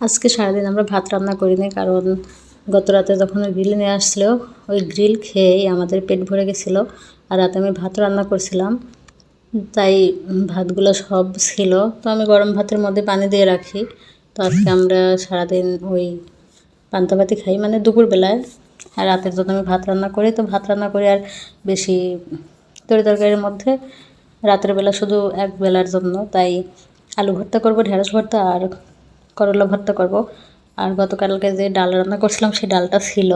আজকে সারাদিন আমরা ভাত রান্না করিনি, কারণ গত রাতে যখন গ্রিল নিয়ে আসছিল, ওই গ্রিল খেয়েই আমাদের পেট ভরে গেছিল আর রাতে আমি ভাত রান্না করছিলাম। তাই ভাতগুলো সব ছিল। তো আমি গরম ভাতের মধ্যে পানি দিয়ে রাখি। তো আজকে আমরা সারাদিন ওই পান্তা ভাতই খাই মানে দুপুরবেলায়। আর রাতের যত আমি ভাত রান্না করি, তো ভাত রান্না করি আর বেশি তরি তরকারির মধ্যে। রাতের বেলা শুধু এক বেলার জন্য, তাই আলু ভর্তা করব, ঢেঁড়স ভর্তা আর করলা ভর্তা করব। আর গতকালকে যে ডাল রান্না করছিলাম, সেই ডালটা ছিল।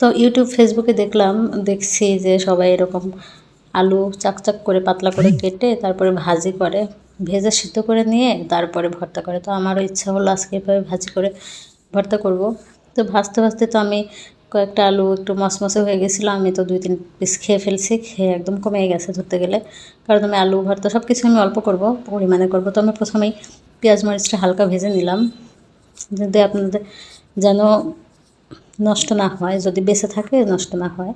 তো ইউটিউব, ফেসবুকে দেখলাম, দেখছি যে সবাই এরকম আলু চাকচাক করে, পাতলা করে কেটে তারপরে ভাজি করে। ভেজে সিদ্ধ করে নিয়ে তারপরে ভর্তা করে। তো আমারও ইচ্ছা হলো আজকে এভাবে ভাজি করে ভর্তা করব। তো ভাজতে ভাজতে তো আমি কয়েকটা আলু একটু মশমশে হয়ে গেছিল, আমি তো দুই তিন পিস খেয়ে ফেলছি, খেয়ে একদম কমে গেছে ধরতে গেলে। কারণ আমি আলু ভর্তা সব কিছু আমি অল্প করব, পরিমাণে করব। তো আমি প্রথমেই পেঁয়াজ মরিচটা হালকা ভেজে নিলাম। যদি আপনাদের যেন নষ্ট না হয়, যদি বেঁচে থাকে, নষ্ট না হয়।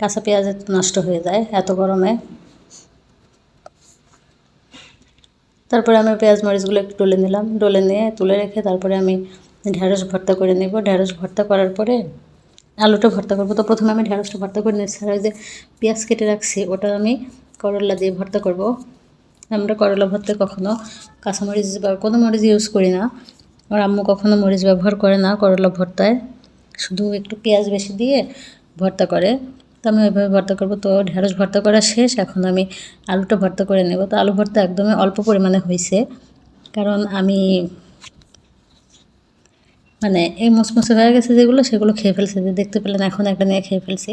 কাঁচা পেঁয়াজ নষ্ট হয়ে যায় এত গরমে। তারপরে আমি পেঁয়াজ মরিচগুলো একটু ডলে নিলাম, ডলে নিয়ে তুলে রেখে তারপরে আমি ঢ্যাঁড়স ভর্তা করে নেব। ঢ্যাঁড়স ভর্তা করার পরে আলুটা ভর্তা করব। তো প্রথমে আমি ঢ্যাঁড়সটা ভর্তা করে নিচ্ছি। আর যে পেঁয়াজ কেটে রাখছি, ওটা আমি করলা দিয়ে ভর্তা করব। আমরা করলা ভর্তা কখনো কাঁচামরিচ বা কোনো মরিচ ইউজ করি না। আর আম্মু কখনো মরিচ ব্যবহার করে না করলা ভর্তায়। শুধু একটু পেঁয়াজ বেশি দিয়ে ভর্তা করে। তো আমি ওইভাবে ভর্তা করব। তো ঢেঁড়স ভর্তা করা শেষ। এখন আমি আলুটা ভর্তা করে নেব। তো আলু ভর্তা একদমই অল্প পরিমাণে হয়েছে কারণ আমি মানে এই মুসমুসে হয়ে গেছে যেগুলো, সেগুলো খেয়ে ফেলছে। যে দেখতে পেলেন, এখন একটা নিয়ে খেয়ে ফেলছি।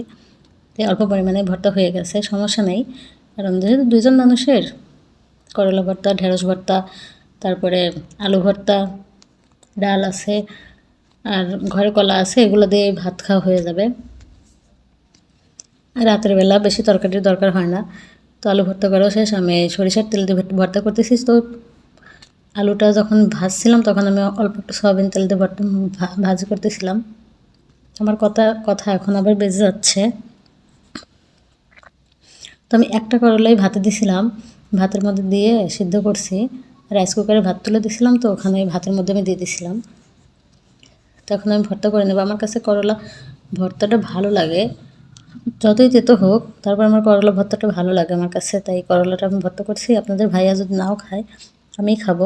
তাই অল্প পরিমাণে ভর্তা হয়ে গেছে, সমস্যা নেই। কারণ যেহেতু দুজন মানুষের, করলা ভর্তা, ঢেঁড়স ভর্তা, তারপরে আলু ভর্তা, ডাল আছে, আর ঘরে কলা আছে, এগুলো দিয়ে ভাত খাওয়া হয়ে যাবে। রাতের বেলা বেশি তরকারির দরকার হয় না। তো আলু ভর্তা করাও শেষ। আমি সরিষার তেল দিয়ে ভর্তা করতেছি, তো আলুটা যখন ভাজছিলাম, তখন আমি অল্প একটু সয়াবিন তেল দিয়ে ভাজি করতেছিলাম। আমার কথা কথা এখন আবার বেজে যাচ্ছে। তো আমি একটা করলাই ভাতে দিছিলাম, ভাতের মধ্যে দিয়ে সিদ্ধ করছি। রাইস কুকারে ভাত তুলে দিছিলাম, তো ওখানে ভাতের মধ্যে আমি দিয়ে দিছিলাম। তখন আমি ভর্তা করে নেব। আমার কাছে করলা ভর্তাটা ভালো লাগে। যতই তেতো হোক, তারপর আমার করলা ভর্তাটা ভালো লাগে আমার কাছে। তাই করলাটা আমি ভর্তা করছি। আপনাদের ভাইয়া যদি নাও খায় আমি খাব।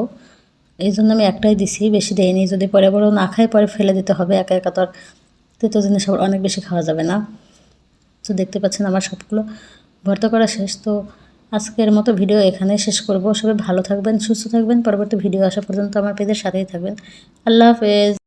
এই জন্য আমি একটাই দিছি, বেশি দেয়নি যদি পরে বড় না খাই, পরে ফেলে দিতে হবে, একা একা তো আর তেতো জিনিস আবার অনেক বেশি খাওয়া যাবে না। তো দেখতে পাচ্ছেন আমার সবগুলো ভর্তা করা শেষ। তো আজকের মতো ভিডিও এখানে শেষ করব। সবাই ভালো থাকবেন, সুস্থ থাকবেন। পরবর্তী ভিডিও আসা পর্যন্ত আমার পেজের সাথেই থাকবেন। আল্লাহ হাফেজ।